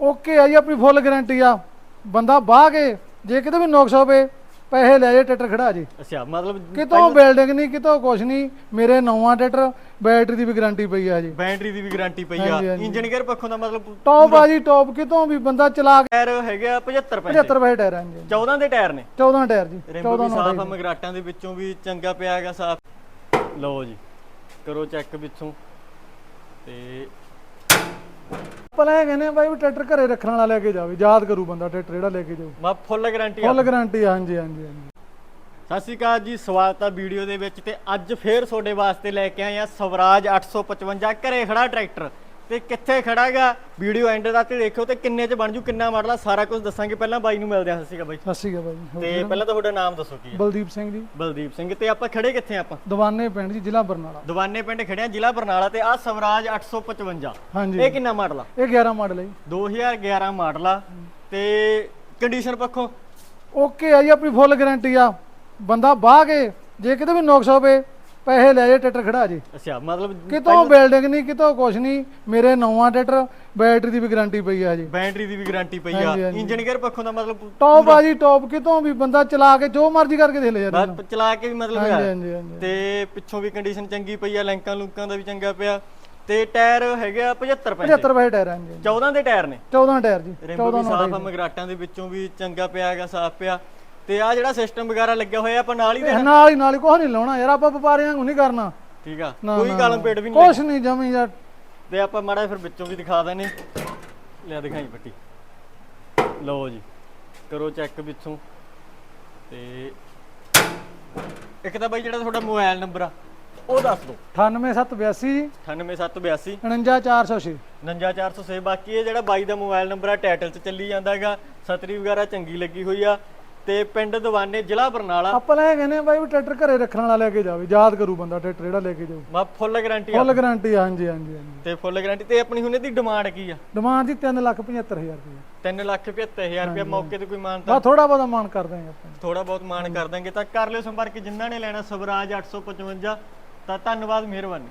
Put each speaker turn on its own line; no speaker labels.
Okay ਆ ਜੀ ਆਪਣੀ ਫੁੱਲ ਗਾਰੰਟੀ ਆ। ਬੰਦਾ ਬਾਹ ਕੇ ਜੇ ਕਿਤੇ ਵੀ ਨੁਕਸ ਹੋਵੇ ਪੈਸੇ ਲੈ ਜੇ ਟਰੈਕਟਰ ਖੜਾ ਜੇ।
ਅੱਛਾ ਮਤਲਬ
ਕਿਤੋਂ ਬਿਲਡਿੰਗ ਨਹੀਂ ਕਿਤੋਂ ਕੁਛ ਨਹੀਂ ਮੇਰੇ ਨਵਾਂ ਟਰੈਕਟਰ ਬੈਟਰੀ ਦੀ ਵੀ ਗਾਰੰਟੀ ਪਈ ਆ ਜੀ।
ਬੈਟਰੀ ਦੀ ਵੀ ਗਾਰੰਟੀ ਪਈ ਆ।
ਹਾਂਜੀ, ਹਾਂਜੀ।
ਇੰਜਨ ਗੇਅਰ ਪੱਖੋਂ ਦਾ ਮਤਲਬ
ਟੌਪ ਆ ਜੀ ਟੌਪ ਕਿਤੋਂ ਵੀ ਬੰਦਾ ਚਲਾ ਕੇ
ਟਾਇਰ ਹੈਗੇ ਆ 75 ਪੈਸੇ।
75 ਵਜੇ ਟਾਇਰ ਆਂ ਜੀ।
14 ਦੇ ਟਾਇਰ ਨੇ।
14 ਟਾਇਰ ਜੀ
ਰਿੰਬ
14
ਵੀ ਸਾਫ਼ ਆ ਮਗਰਾਟਾਂ ਦੇ ਵਿੱਚੋਂ ਵੀ ਚੰਗਾ ਪਿਆ ਹੈਗਾ ਸਾਫ਼। ਲਓ ਜੀ ਕਰੋ ਚੈੱਕ ਪਿੱਛੋਂ ਤੇ
ਇਹ ਕਹਿੰਦੇ ਆ ਬਾਈ ਵੀ ਟਰੈਕਟਰ ਘਰੇ ਰੱਖਣ ਵਾਲਾ ਲੈ ਕੇ ਜਾਵੇ ਯਾਦ ਕਰੂ ਬੰਦਾ ਟਰੈਕਟਰ ਜਿਹੜਾ ਲੈ ਕੇ ਜਾਊ
ਮਾ ਫੁੱਲ ਗਾਰੰਟੀ ਆ।
ਫੁੱਲ ਗਾਰੰਟੀ ਹਾਂਜੀ ਹਾਂਜੀ ਹਾਂਜੀ।
ਸਤਿ ਸ਼੍ਰੀ ਅਕਾਲ ਜੀ ਸਵਾਗਤ ਆ ਵੀਡੀਓ ਦੇ ਵਿੱਚ ਤੇ ਅੱਜ ਫੇਰ ਤੁਹਾਡੇ ਵਾਸਤੇ ਲੈ ਕੇ ਆਏ ਆ ਸਵਰਾਜ 855 ਘਰੇ ਖੜਾ ਟਰੈਕਟਰ। ਤੇ ਕਿੱਥੇ ਖੜਾਗਾ? ਵੀਡੀਓ ਐਂਡ ਤੱਕ ਦੇਖਿਓ ਤੇ ਕਿੰਨੇ ਚ ਬਣ ਜੂ ਕਿੰਨਾ ਮਾਡਲ ਆ ਸਾਰਾ ਕੁਝ ਦੱਸਾਂਗੇ। ਪਹਿਲਾਂ ਬਾਈ ਨੂੰ ਮਿਲਦੇ ਆ ਸਤਿ ਸ਼੍ਰੀ ਅਕਾਲ ਬਾਈ।
ਸਤਿ ਸ਼੍ਰੀ ਅਕਾਲ ਬਾਈ
ਤੇ ਪਹਿਲਾਂ ਤਾਂ ਤੁਹਾਡਾ ਨਾਮ ਦੱਸੋ ਕੀ ਹੈ?
ਬਲਦੀਪ ਸਿੰਘ ਜੀ।
ਬਲਦੀਪ ਸਿੰਘ ਤੇ ਆਪਾਂ ਖੜੇ ਕਿੱਥੇ ਆਪਾਂ?
ਦਵਾਨੇ ਪਿੰਡ ਜੀ ਜ਼ਿਲ੍ਹਾ ਬਰਨਾਲਾ।
ਦਵਾਨੇ ਪਿੰਡ ਖੜੇ ਆ ਜ਼ਿਲ੍ਹਾ ਬਰਨਾਲਾ ਤੇ ਆ ਸਵਰਾਜ 855
ਹਾਂਜੀ।
ਇਹ ਕਿੰਨਾ ਮਾਡਲ ਆ?
ਇਹ 11 ਮਾਡਲ ਹੈ ਜੀ।
2011 ਮਾਡਲ ਆ ਤੇ ਕੰਡੀਸ਼ਨ ਪੱਖੋਂ?
ਓਕੇ ਆ ਜੀ ਆਪਣੀ ਫੁੱਲ ਗਾਰੰਟੀ ਆ। ਬੰਦਾ ਬਾਹ ਕੇ ਜੇ ਕਿਤੇ ਵੀ ਨੁਕਸ ਹੋਵੇ ਪੈਸੇ ਲੈ ਜੇ ਟਰੈਕਟਰ ਖੜਾ ਜੇ।
ਅੱਛਾ ਮਤਲਬ
ਕਿਤੋਂ ਬਿਲਡਿੰਗ ਨਹੀਂ ਕਿਤੋਂ ਕੁਛ ਨਹੀਂ ਮੇਰੇ ਨਵਾਂ ਟਰੈਕਟਰ ਬੈਟਰੀ ਦੀ ਵੀ ਗਾਰੰਟੀ ਪਈ ਆ ਜੀ
ਬੈਟਰੀ ਦੀ ਵੀ ਗਾਰੰਟੀ ਪਈ ਆ।
ਹਾਂਜੀ, ਹਾਂਜੀ।
ਇੰਜਨ ਗੇਅਰ ਪੱਖੋਂ ਦਾ ਮਤਲਬ
ਟੌਪ ਆ ਜੀ ਟੌਪ ਕਿਤੋਂ ਵੀ ਬੰਦਾ ਚਲਾ ਕੇ ਜੋ ਮਰਜ਼ੀ ਕਰਕੇ ਦੇ ਲੈ ਇਹਨੂੰ।
ਬਸ ਚਲਾ ਕੇ ਵੀ ਮਤਲਬ
ਹਾਂਜੀ ਹਾਂਜੀ ਹਾਂਜੀ।
ਤੇ ਪਿੱਛੋਂ ਵੀ ਕੰਡੀਸ਼ਨ ਚੰਗੀ ਪਈ ਆ ਲੈਂਕਾਂ ਲੂਕਾਂ ਦਾ ਵੀ ਚੰਗਾ ਪਿਆ। ਤੇ ਟਾਇਰ ਹੈਗੇ ਆ 75 ਪੈਸੇ।
75 ਵਜੇ ਟਾਇਰ ਆਂ ਜੀ
14 ਦੇ ਟਾਇਰ ਨੇ।
14 ਟਾਇਰ ਜੀ
ਰਿੰਬ
14
ਵੀ ਸਾਫ਼ ਮਗਰਾਟਾਂ ਦੇ ਵਿੱਚੋਂ ਵੀ ਚੰਗਾ ਪਿਆ ਹੈਗਾ ਸਾਫ਼ ਪਿਆ। ਤੇ ਆ ਜਿਹੜਾ ਸਿਸਟਮ ਵਗੈਰਾ ਲੱਗਿਆ ਹੋਇਆ ਆਪਾਂ ਨਾਲ ਹੀ ਦੇ
ਇਹ ਨਾਲ ਹੀ ਨਾਲ ਹੀ ਕੁਛ ਨਹੀਂ ਲਾਉਣਾ ਯਾਰ ਆਪਾਂ ਵਪਾਰੀਆਂ ਨੂੰ ਨਹੀਂ ਕਰਨਾ।
ਠੀਕ ਆ
ਨਾ,
ਕੋਈ
ਨਾ,
ਕਾਲਮ ਪੇਟ ਵੀ ਨਹੀਂ
ਕੁਛ ਨਹੀਂ ਜਮੀ ਯਾਰ।
ਤੇ ਆਪਾਂ ਮਾੜਾ ਜਿਹਾ ਫਿਰ ਵਿੱਚੋਂ ਵੀ ਦਿਖਾ ਦਨੇ ਲਿਆ ਦਿਖਾਈ ਪੱਟੀ। ਲਓ ਜੀ ਕਰੋ ਚੈੱਕ ਵਿੱਚੋਂ। ਤੇ ਇੱਕ ਤਾਂ ਬਾਈ ਜਿਹੜਾ ਤੁਹਾਡਾ ਮੋਬਾਈਲ ਨੰਬਰ ਆ ਉਹ ਦੱਸ ਦਿਓ।
98782
98782
49406
59406 ਬਾਕੀ ਇਹ ਜਿਹੜਾ ਬਾਈ ਦਾ ਮੋਬਾਈਲ ਨੰਬਰ ਆ ਟਾਈਟਲ 'ਚ ਚੱਲੀ ਜਾਂਦਾ ਹੈਗਾ। ਸਤਰੀ ਵਗੈਰਾ ਚੰਗੀ ਲੱਗੀ ਹੋਈ ਆ। ਤੇ ਪਿੰਡ ਦਵਾਨੇ ਜ਼ਿਲ੍ਹਾ ਬਰਨਾਲਾ।
ਆਪਾਂ ਲੈ ਕਹਿੰਦੇ ਆ ਬਾਈ ਵੀ ਟਰੈਕਟਰ ਘਰੇ ਰੱਖਣ ਵਾਲਾ ਲੈ ਕੇ ਜਾਵੇ ਯਾਦ ਕਰੂ ਬੰਦਾ ਟਰੈਕਟਰ ਜਿਹੜਾ ਲੈ ਕੇ ਜਾਊ।
ਮਾ ਫੁੱਲ ਗਾਰੰਟੀ ਆ।
ਫੁੱਲ ਗਾਰੰਟੀ ਹਾਂਜੀ ਹਾਂਜੀ ਹਾਂਜੀ।
ਤੇ ਫੁੱਲ ਗਾਰੰਟੀ ਤੇ ਆਪਣੀ ਹੁਣ ਇਹਦੀ ਡਿਮਾਂਡ ਕੀ ਆ?
ਡਿਮਾਂਡ ਦੀ 375000 ਰੁਪਏ।
3 ਲੱਖ 75000 ਰੁਪਏ ਮੌਕੇ ਤੇ ਕੋਈ ਮਾਨਤਾ?
ਬਸ ਥੋੜਾ ਬਹੁਤਾ ਮਾਨ ਕਰਦੇ ਆ ਆਪਾਂ।
ਥੋੜਾ ਬਹੁਤ ਮਾਨ ਕਰ ਦਾਂਗੇ। ਤਾਂ ਕਰ ਲਿਓ ਸੰਪਰਕ ਜਿਨ੍ਹਾਂ ਨੇ ਲੈਣਾ ਸਵਰਾਜ 855 ਤਾਂ ਧੰਨਵਾਦ ਮਿਹਰਬਾਨੀ।